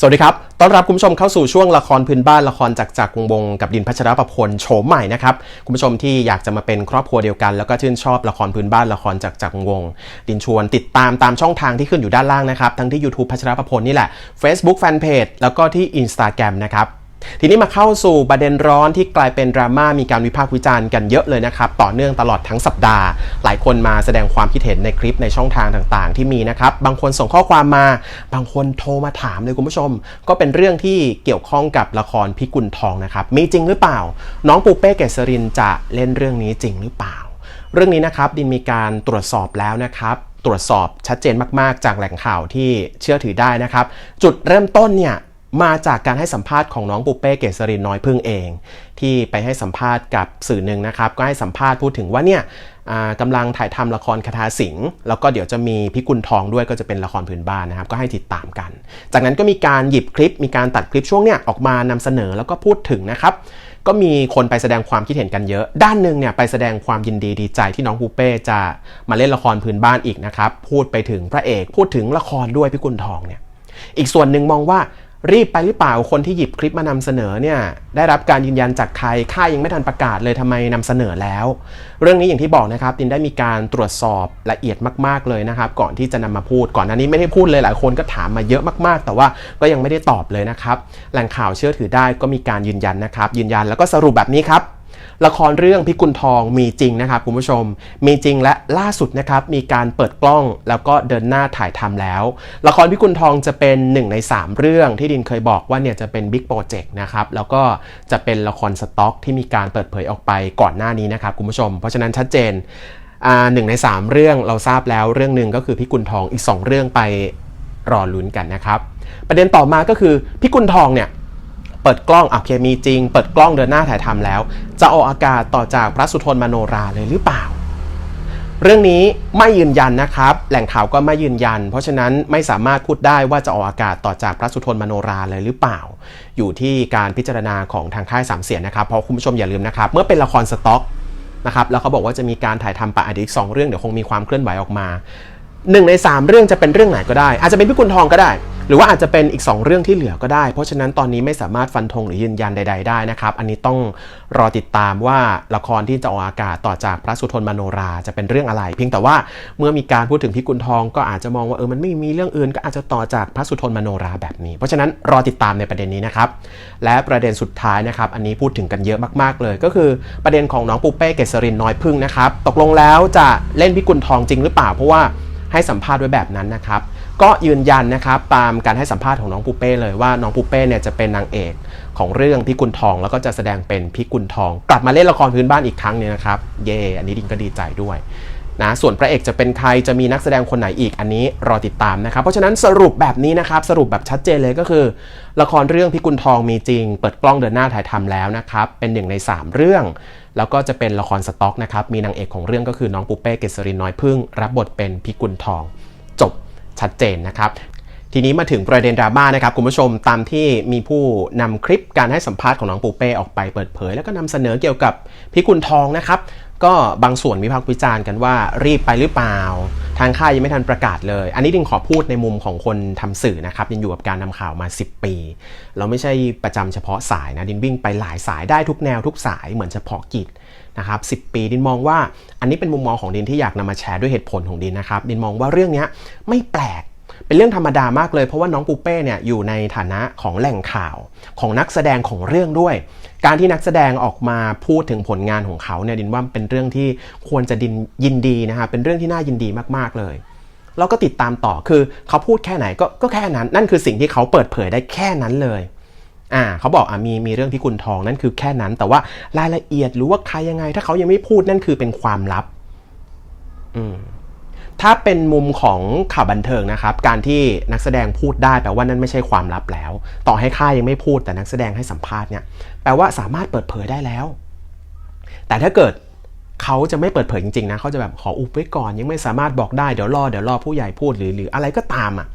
สวัสดีครับ ต้อนรับคุณผู้ชมเข้าสู่ช่วงละครพื้นบ้านละครจากจากวงวงกับดินพัชรประพลโฉมใหม่นะครับ คุณผู้ชมที่อยากจะมาเป็นครอบครัวเดียวกัน แล้วก็ชื่นชอบละครพื้นบ้านละครจากจากวงวง ดินชวนติดตามตามช่องทางที่ขึ้นอยู่ด้านล่างนะครับ ทั้งที่ YouTube พัชรประพลนี่แหละ Facebook Fanpage แล้วก็ที่ Instagram นะครับ ทีนี้มาเข้าสู่ประเด็นร้อนที่กลายเป็นดราม่ามีการวิพากษ์วิจารณ์กันเยอะเลยนะครับ ต่อเนื่องตลอดทั้งสัปดาห์ หลายคนมาแสดงความคิดเห็นในคลิปในช่องทางต่างๆ ที่มีนะครับ บางคนส่งข้อความมา บางคนโทรมาถามเลยคุณผู้ชม ก็เป็นเรื่องที่เกี่ยวข้องกับละครพิกุลทองนะครับ มีจริงหรือเปล่า น้องปูเป้เกษรินจะเล่นเรื่องนี้จริงหรือเปล่า เรื่องนี้นะครับดินมีการตรวจสอบแล้วนะครับตรวจสอบชัดเจนมาก ๆ จากแหล่งข่าวที่เชื่อถือได้นะครับ จุดเริ่มต้นเนี่ย มาจากการให้สัมภาษณ์ของน้องปุเป้เกษรินน้อยพึ่งเอง ที่ไปให้สัมภาษณ์กับสื่อหนึ่งนะครับ ก็ให้สัมภาษณ์พูดถึงว่าเนี่ยกำลังถ่ายทำละครคาถาสิงห์แล้วก็เดี๋ยวจะมีพิกุลทองด้วยก็จะเป็นละครพื้นบ้านนะครับ ก็ให้ติดตามกัน จากนั้นก็มีการหยิบคลิป มีการตัดคลิปช่วงเนี้ยออกมานำเสนอแล้วก็พูดถึงนะครับก็มีคนไปแสดงความคิดเห็นกันเยอะ ด้านหนึ่งเนี่ยไปแสดงความยินดีดีใจที่น้องปูเป้จะมาเล่นละครพื้นบ้านอีกนะครับ พูดไปถึงพระเอก พูดถึงละครด้วยพิกุลทองเนี่ย อีกส่วนหนึ่งมองว่า รีบไปหรือเปล่าคนที่หยิบคลิปมานำเสนอเนี่ยได้รับการยืนยันจากใครค่ายยังไม่ทันประกาศเลยทำไมนำเสนอแล้ว เรื่องนี้อย่างที่บอกนะครับตินได้มีการตรวจสอบละเอียดมาก ๆเลยนะครับ ก่อนที่จะนำมาพูดก่อนหน้านี้ไม่ได้พูดเลยหลายคนก็ถามมาเยอะมากๆ แต่ว่าก็ยังไม่ได้ตอบเลยนะครับแหล่งข่าวเชื่อถือได้ก็มีการยืนยันนะครับยืนยันแล้วก็สรุปแบบนี้ครับ ละครเรื่องพิกุลทองมีจริงนะครับคุณผู้ชม มีจริงและล่าสุดนะครับมีการเปิดกล้องแล้วก็เดินหน้าถ่ายทำแล้ว ละครพิกุลทองจะเป็น1ใน 3 เรื่องที่ดินเคยบอกว่าเนี่ยจะเป็นบิ๊กโปรเจกต์นะครับแล้วก็จะเป็นละครสต็อกที่มีการเปิดเผยออกไปก่อนหน้านี้นะครับคุณผู้ชม เพราะฉะนั้นชัดเจนหนึ่งใน 3 เรื่องเราทราบแล้วเรื่องหนึ่งก็คือพิกุลทองอีก 2 เรื่องไปรอลุ้นกันนะครับ ประเด็นต่อมาก็คือพิกุลทองเนี่ย เปิดกล้องอะโอเคมีจริง เปิดกล้องเดินหน้าถ่ายทำแล้ว จะออกอากาศต่อจากพระสุทนมโนราเลยหรือเปล่า เรื่องนี้ไม่ยืนยันนะครับ แหล่งข่าวก็ไม่ยืนยัน เพราะฉะนั้นไม่สามารถพูดได้ว่าจะออกอากาศต่อจากพระสุทนมโนราเลยหรือเปล่า อยู่ที่การพิจารณาของทางค่ายสามเสียนนะครับเพราะคุณผู้ชมอย่าลืมนะครับ เมื่อเป็นละครสต็อกนะครับแล้วเขาบอกว่าจะมีการถ่ายทำปะอีกสองเรื่องเดี๋ยวคงมีความเคลื่อนไหวออกมาหนึ่งใน 3 เรื่องจะเป็นเรื่องไหนก็ได้ อาจจะเป็นพิกุลทองก็ได้ หรือว่าอาจจะเป็นอีก 2 เรื่องที่เหลือก็ได้ เพราะฉะนั้นตอนนี้ไม่สามารถฟันธงหรือยืนยันใด ๆ ได้นะครับ อันนี้ต้องรอติดตามว่าละครที่จะออกอากาศต่อจากพระสุทนมโนราจะเป็นเรื่องอะไร เพียงแต่ว่าเมื่อมีการพูดถึงพิกุลทองก็อาจจะมองว่าเออมันไม่มีเรื่องอื่นก็อาจจะต่อจากพระสุทนมโนราแบบนี้ เพราะฉะนั้นรอติดตามในประเด็นนี้นะครับและประเด็นสุดท้ายนะครับอันนี้พูดถึงกันเยอะมากๆเลย ก็คือประเด็นของน้องปูเป้เกษรินน้อยพึ่งนะครับตกลงแล้วจะเล่นพิกุลทองจริงหรือเปล่า เพราะว่าให้สัมภาษณ์ไว้แบบนั้นนะครับ ก็ยืนยันนะครับตามการให้สัมภาษณ์ของน้องปูเป้เลยว่าน้องปูเป้เนี่ยจะเป็นนางเอกของเรื่องพิกุลทองแล้วก็จะแสดงเป็นพิกุลทอง กลับมาเล่นละครพื้นบ้านอีกครั้งหนึงนะครับเย่อันนี้ดิงก็ดีใจด้วยนะส่วนพระเอกจะเป็นใครจะมีนักแสดงคนไหนอีกอันนี้รอติดตามนะครับ เพราะฉะนั้นสรุปแบบนี้นะครับ สรุปแบบชัดเจนเลยก็คือ ละครเรื่องพิกุลทองมีจริง เปิดกล้องเดินหน้าถ่ายทำแล้วนะครับ เป็นหนึ่งใน 3 เรื่อง แล้วก็จะเป็นละครสต็อกนะครับ มีนางเอกของเรื่องก็คือน้องปูเป้เกษรินน้อยพึ่ง รับบทเป็นพิกุลทอง จบ ชัดเจนนะครับทีนี้มาถึงประเด็นดราม่านะครับคุณผู้ชมตามที่มีผู้นำคลิปการให้สัมภาษณ์ของน้องปูเป้ออกไปเปิดเผย แล้วก็นำเสนอเกี่ยวกับพิกุลทองนะครับ ก็บางส่วนวิพากษ์วิจารณ์กันว่ารีบไปหรือเปล่า ทางค่ายยังไม่ทันประกาศเลย อันนี้ดิงขอพูดในมุมของคนทำสื่อนะครับยังอยู่กับการนำข่าวมา 10 ปี เราไม่ใช่ประจำเฉพาะสายนะดินวิ่งไปหลายสายได้ทุกแนวทุกสายเหมือนเฉพาะกิจ นะครับ10ปีดินมองว่าอันนี้เป็นมุมมองของดินที่อยากนำมาแชร์ด้วยเหตุผลของดินนะครับดินมองว่าเรื่องนี้ไม่แปลกเป็นเรื่องธรรมดามากเลยเพราะว่าน้องปูเป้เนี่ยอยู่ในฐานะของแหล่งข่าวของนักแสดงของเรื่องด้วย การที่นักแสดงออกมาพูดถึงผลงานของเขาเนี่ยดินว่าเป็นเรื่องที่ควรจะดินยินดีนะครับเป็นเรื่องที่น่ายินดีมากๆเลยเราก็ติดตามต่อคือเขาพูดแค่ไหนก็ก็แค่นั้น นั่นคือสิ่งที่เขาเปิดเผยได้แค่นั้นเลย อ่าเขาบอกอ่ามีมีเรื่องพิกุลทองนั่นคือแค่นั้น แต่ว่ารายละเอียดหรือว่าใครยังไง ถ้าเขายังไม่พูดนั่นคือเป็นความลับ อืมถ้าเป็นมุมของข่าวบันเทิงนะครับ การที่นักแสดงพูดได้แปลว่านั่นไม่ใช่ความลับแล้ว ต่อให้ค่ายยังไม่พูดแต่นักแสดงให้สัมภาษณ์เนี่ยแปลว่าสามารถเปิดเผยได้แล้ว แต่ถ้าเกิดเขาจะไม่เปิดเผยจริงๆนะเขาจะแบบขออุบไว้ก่อน ยังไม่สามารถบอกได้เดี๋ยวรอเดี๋ยวรอผู้ใหญ่พูดหรือหรืออะไรก็ตามอะ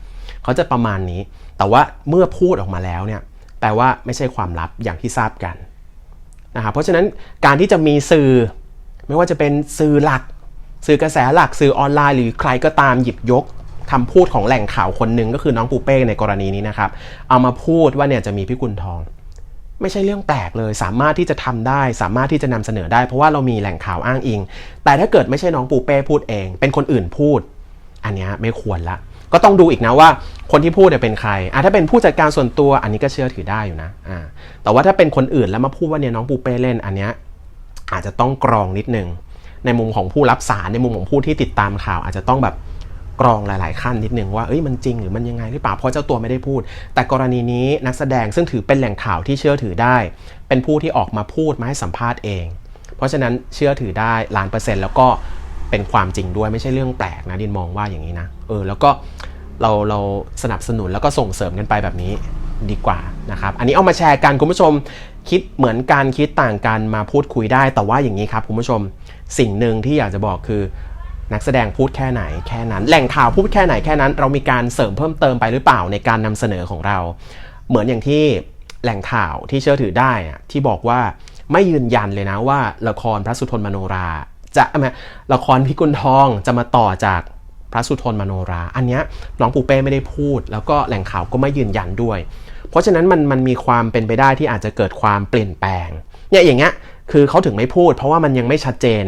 เขาจะประมาณนี้ แต่ว่าเมื่อพูดออกมาแล้วเนี่ย แปลว่าไม่ใช่ความลับอย่างที่ทราบกันนะครับเพราะฉะนั้นการที่จะมีสื่อ ไม่ว่าจะเป็นสื่อหลัก สื่อกระแสหลักสื่อออนไลน์ หรือใครก็ตามหยิบยกคำพูดของแหล่งข่าวคนหนึ่งก็คือน้องปูเป้ในกรณีนี้นะครับ เอามาพูดว่าเนี่ยจะมีพิกุลทอง ไม่ใช่เรื่องแปลกเลย สามารถที่จะทำได้ สามารถที่จะนำเสนอได้ เพราะว่าเรามีแหล่งข่าวอ้างอิง แต่ถ้าเกิดไม่ใช่น้องปูเป้พูดเอง เป็นคนอื่นพูด อันนี้ไม่ควรละ ก็ต้องดูอีกนะว่าคนที่พูดเนี่ยเป็นใครอะถ้าเป็นผู้จัดการส่วนตัวอันนี้ก็เชื่อถือได้อยู่นะอ่าแต่ว่าถ้าเป็นคนอื่นแล้วมาพูดว่าเนี่ยน้องปูเป้เล่นอันเนี้ยอาจจะต้องกรองนิดนึง ในมุมของผู้รับสารในมุมของผู้ที่ติดตามข่าว อาจจะต้องแบบกรองหลาย ๆ ขั้นนิดนึงว่าเอ้ยมันจริงหรือมันยังไงหรือเปล่าเพราะเจ้าตัวไม่ได้พูด แต่กรณีนี้นักแสดงซึ่งถือเป็นแหล่งข่าวที่เชื่อถือได้ เป็นผู้ที่ออกมาพูดมาให้สัมภาษณ์เอง เพราะฉะนั้นเชื่อถือได้ล้านเปอร์เซ็นต์แล้วก็ เป็นความจริงด้วยไม่ใช่เรื่องแปลกนะดินมองว่าอย่างนี้นะเออแล้วก็เราเราสนับสนุนแล้วก็ส่งเสริมกันไปแบบนี้ดีกว่านะครับ อันนี้เอามาแชร์กันคุณผู้ชมคิดเหมือนกันคิดต่างกันมาพูดคุยได้ แต่ว่าอย่างนี้ครับคุณผู้ชมสิ่งหนึ่งที่อยากจะบอกคือ นักแสดงพูดแค่ไหนแค่นั้น แหล่งข่าวพูดแค่ไหนแค่นั้น เรามีการเสริมเพิ่มเติมไปหรือเปล่าในการนำเสนอของเรา เหมือนอย่างที่แหล่งข่าวที่เชื่อถือได้อะที่บอกว่าไม่ยืนยันเลยนะว่าละครพระสุทนมโนรา จะม่ละครพิกุลทองจะมาต่อจากพระสุทนมโนรา อันนี้น้องปูเป้ไม่ได้พูด แล้วก็แหล่งข่าวก็ไม่ยืนยันด้วย เพราะฉะนั้นมันมันมีความเป็นไปได้ที่อาจจะเกิดความเปลี่ยนแปลงเนี่ยอย่างเงี้ยคือเขาถึงไม่พูด เพราะว่ามันยังไม่ชัดเจน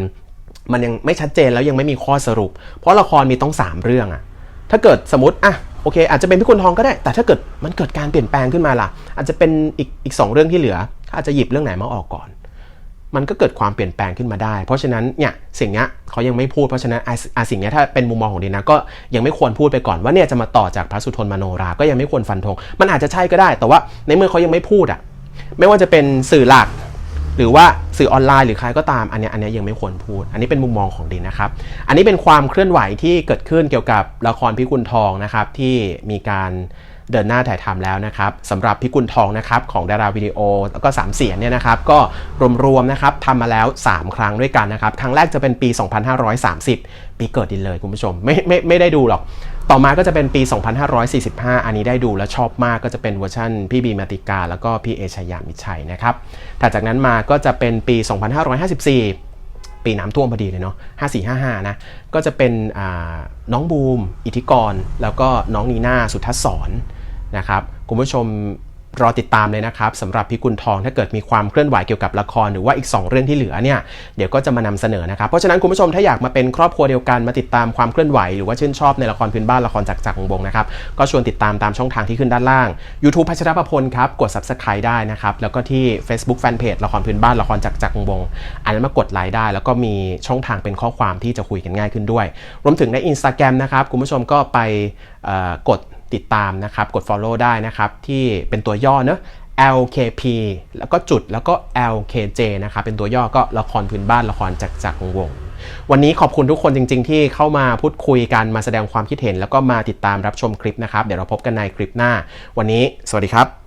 มันยังไม่ชัดเจนแล้วยังไม่มีข้อสรุป เพราะละครมีต้อง 3 เรื่องอะถ้าเกิดสมมติอะโอเค อาจจะเป็นพิกุลทองก็ได้ แต่ถ้าเกิดมันเกิดการเปลี่ยนแปลงขึ้นมาล่ะ อาจจะเป็นอีกอีกสองเรื่องที่เหลืออาจจะหยิบเรื่องไหนมาออกก่อน มันก็เกิดความเปลี่ยนแปลงขึ้นมาได้ เพราะฉะนั้นเนี่ยสิ่งนี้เขายังไม่พูดเพราะฉะนั้นอะอะสิ่งนี้ถ้าเป็นมุมมองของดีนะก็ยังไม่ควรพูดไปก่อนว่าเนี่ยจะมาต่อจากพระสุทนมโนรา ก็ยังไม่ควรฟันธง มันอาจจะใช่ก็ได้ แต่ว่าในเมื่อเขายังไม่พูดอะไม่ว่าจะเป็นสื่อหลัก หรือว่าสื่อออนไลน์หรือใครก็ตามอันนี้อันนี้ยังไม่ควรพูด อันนี้เป็นมุมมองของดินนะครับ อันนี้เป็นความเคลื่อนไหวที่เกิดขึ้นเกี่ยวกับละครพิกุลทองนะครับที่มีการ เดินหน้าถ่ายทำแล้วนะครับสำหรับพิกุลทองนะครับของดาราวิดีโอแล้วก็สามเสียนเนี่ยนะครับก็รวมๆนะครับทำมาแล้ว 3 ครั้งด้วยกันนะครับ ครั้งแรกจะเป็นปี 2530 ปีเกิดดินเลยคุณผู้ชมไม่ไม่ไม่ได้ดูหรอก ต่อมาก็จะเป็นปี 2545 อันนี้ได้ดูแล้วชอบมากก็จะเป็นเวอร์ชันพี่บีมาติกา แล้วก็พี่เอชยามิชัยนะครับถัดจากนั้นมาก็จะเป็นปี 2554 ปีน้ำท่วมพอดีเลยเนาะห้าสี่ห้าห้านะ ก็จะเป็นน้องบูม อิทธิกร แล้วก็น้องนีน่าสุทัศสอนนะครับ คุณผู้ชม รอติดตามเลยนะครับสำหรับพิกุลทองถ้าเกิดมีความเคลื่อนไหวเกี่ยวกับละครหรือว่าอีก 2 เรื่องที่เหลือเนี่ยเดี๋ยวก็จะมานำเสนอนะครับเพราะฉะนั้นคุณผู้ชมถ้าอยากมาเป็นครอบครัวเดียวกันมาติดตามความเคลื่อนไหวหรือว่าชื่นชอบในละครพื้นบ้านละครจากจากวงนะครับก็ชวนติดตามตามช่องทางที่ขึ้นด้านล่าง YouTube พัชรประพลครับกด Subscribe ได้นะครับแล้วก็ที่ Facebook Fanpage ละครพื้นบ้านละครจากจากวงอันนั้นมากดไลค์ได้ แล้วก็มีช่องทางเป็นข้อความที่จะคุยกันง่ายขึ้นด้วย รวมถึงใน Instagram นะครับคุณผู้ชมก็ไปกด ติดตามนะครับ กด follow ได้นะครับ ที่เป็นตัวย่อเนอะ LKP แล้วก็จุดแล้วก็ LKJ นะครับเป็นตัวย่อก็ละครพื้นบ้านละครจากจากวง วันนี้ขอบคุณทุกคนจริง ๆ ที่เข้ามาพูดคุยกันมาแสดงความคิดเห็น แล้วก็มาติดตามรับชมคลิปนะครับ เดี๋ยวเราพบกันในคลิปหน้า วันนี้ สวัสดีครับ